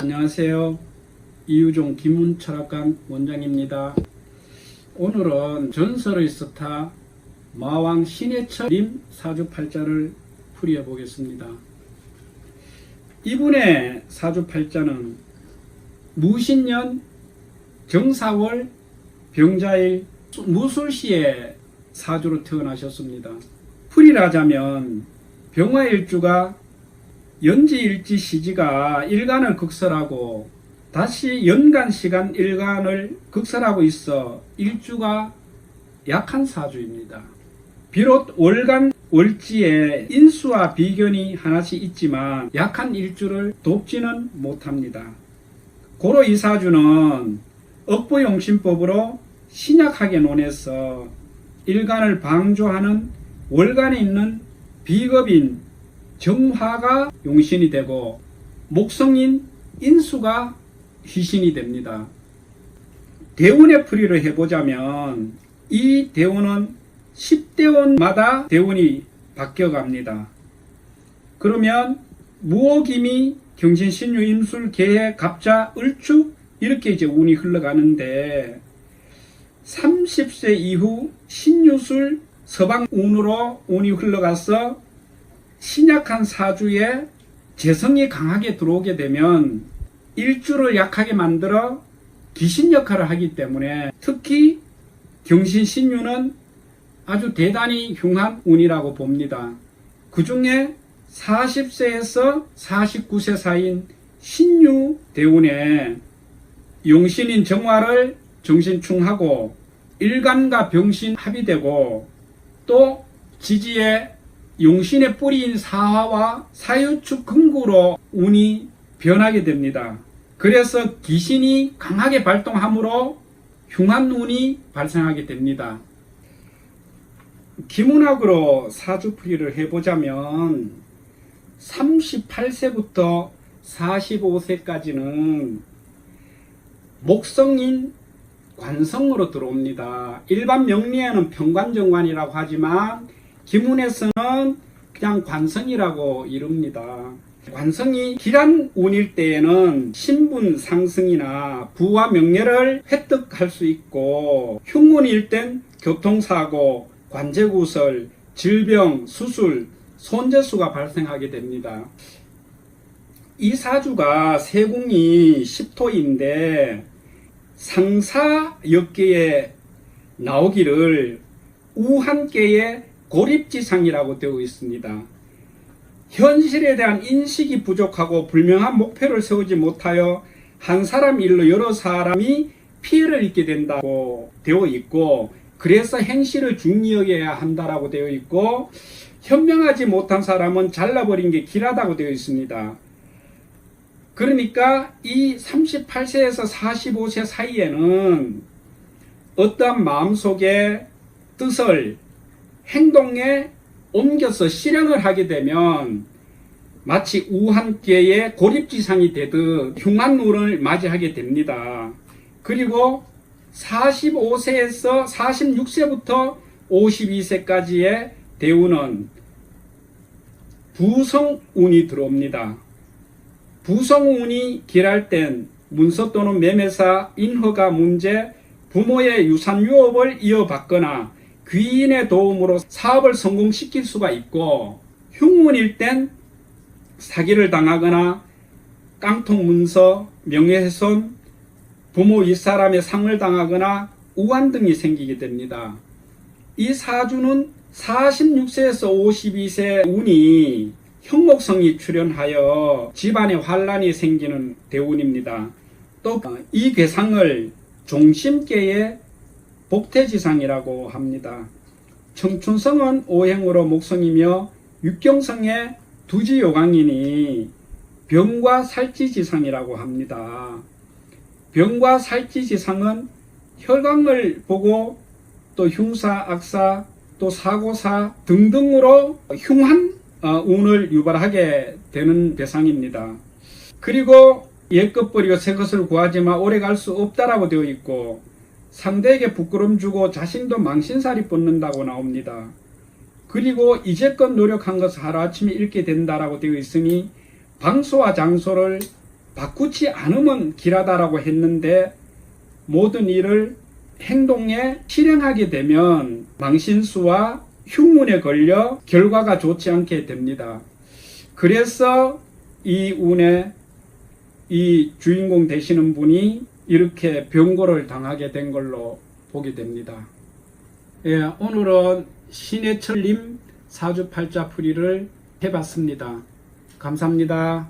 안녕하세요. 이유종 김문철학관 원장입니다. 오늘은 전설의 스타 마왕 신해철님 사주팔자를 풀이해 보겠습니다. 이분의 사주팔자는 무신년 정사월 병자일 무술시의 사주로 태어나셨습니다. 풀이를 하자면 병화일주가 연지일지 시지가 일간을 극설하고 다시 연간 시간 일간을 극설하고 있어 일주가 약한 사주입니다. 비록 월간 월지에 인수와 비견이 하나씩 있지만 약한 일주를 돕지는 못합니다. 고로 이 사주는 억부용신법으로 신약하게 논해서 일간을 방조하는 월간에 있는 비겁인 정화가 용신이 되고 목성인 인수가 희신이 됩니다. 대운의 풀이를 해보자면 이 대운은 10대운마다 대운이 바뀌어갑니다. 그러면 무오기미 경신 신유 임술 개해 갑자 을축 이렇게 이제 운이 흘러가는데 30세 이후 신유술 서방운으로 운이 흘러가서 신약한 사주에 재성이 강하게 들어오게 되면 일주를 약하게 만들어 귀신 역할을 하기 때문에 특히 경신 신유는 아주 대단히 흉한 운이라고 봅니다. 그 중에 40세에서 49세 사이인 신유 대운에 용신인 정화를 정신충하고 일간과 병신 합의되고 또 지지에 용신의 뿌리인 사화와 사유축 금구로 운이 변하게 됩니다. 그래서 귀신이 강하게 발동하므로 흉한 운이 발생하게 됩니다. 기문학으로 사주풀이를 해보자면 38세부터 45세까지는 목성인 관성으로 들어옵니다. 일반 명리에는 평관정관이라고 하지만 기문에서는 그냥 관성이라고 이릅니다. 관성이 길한 운일 때에는 신분 상승이나 부와 명예를 획득할 수 있고 흉운일 땐 교통사고, 관제구설, 질병, 수술, 손재수가 발생하게 됩니다. 이 사주가 세궁이 10토인데 상사 역계에 나오기를 우한계의 고립지상이라고 되어 있습니다. 현실에 대한 인식이 부족하고 불명한 목표를 세우지 못하여 한 사람 일로 여러 사람이 피해를 입게 된다고 되어 있고 그래서 행실을 여겨야 한다라고 되어 있고 현명하지 못한 사람은 잘라버린 게 길하다고 되어 있습니다. 그러니까 이 38세에서 45세 사이에는 어떠한 마음속에 뜻을 행동에 옮겨서 실행을 하게 되면 마치 우한계의 고립지상이 되듯 흉한 운을 맞이하게 됩니다. 그리고 45세에서 46세부터 52세까지의 대운은 부성운이 들어옵니다. 부성운이 길할 땐 문서 또는 매매사, 인허가 문제, 부모의 유산 유업을 이어받거나 귀인의 도움으로 사업을 성공시킬 수가 있고 흉운일 땐 사기를 당하거나 깡통 문서, 명예훼손, 부모 윗사람의 상을 당하거나 우한 등이 생기게 됩니다. 이 사주는 46세에서 52세 운이 형목성이 출현하여 집안에 환란이 생기는 대운입니다. 또 이 괴상을 종심계의 복태지상이라고 합니다. 청춘성은 오행으로 목성이며 육경성의 두지요강이니 병과 살지지상이라고 합니다. 병과 살지지상은 혈강을 보고 또 흉사, 악사, 또 사고사 등등으로 흉한 어, 운을 유발하게 되는 대상입니다. 그리고 옛것 버리고 새 것을 구하지만 오래 갈 수 없다라고 되어 있고 상대에게 부끄럼 주고 자신도 망신살이 뻗는다고 나옵니다. 그리고 이제껏 노력한 것을 하루아침에 잃게 된다라고 되어 있으니 방소와 장소를 바꾸지 않으면 길하다라고 했는데 모든 일을 행동에 실행하게 되면 망신수와 흉문에 걸려 결과가 좋지 않게 됩니다. 그래서 이 운에 이 주인공 되시는 분이 이렇게 병고를 당하게 된 걸로 보게 됩니다. 예, 오늘은 신해철님 사주팔자 풀이를 해봤습니다. 감사합니다.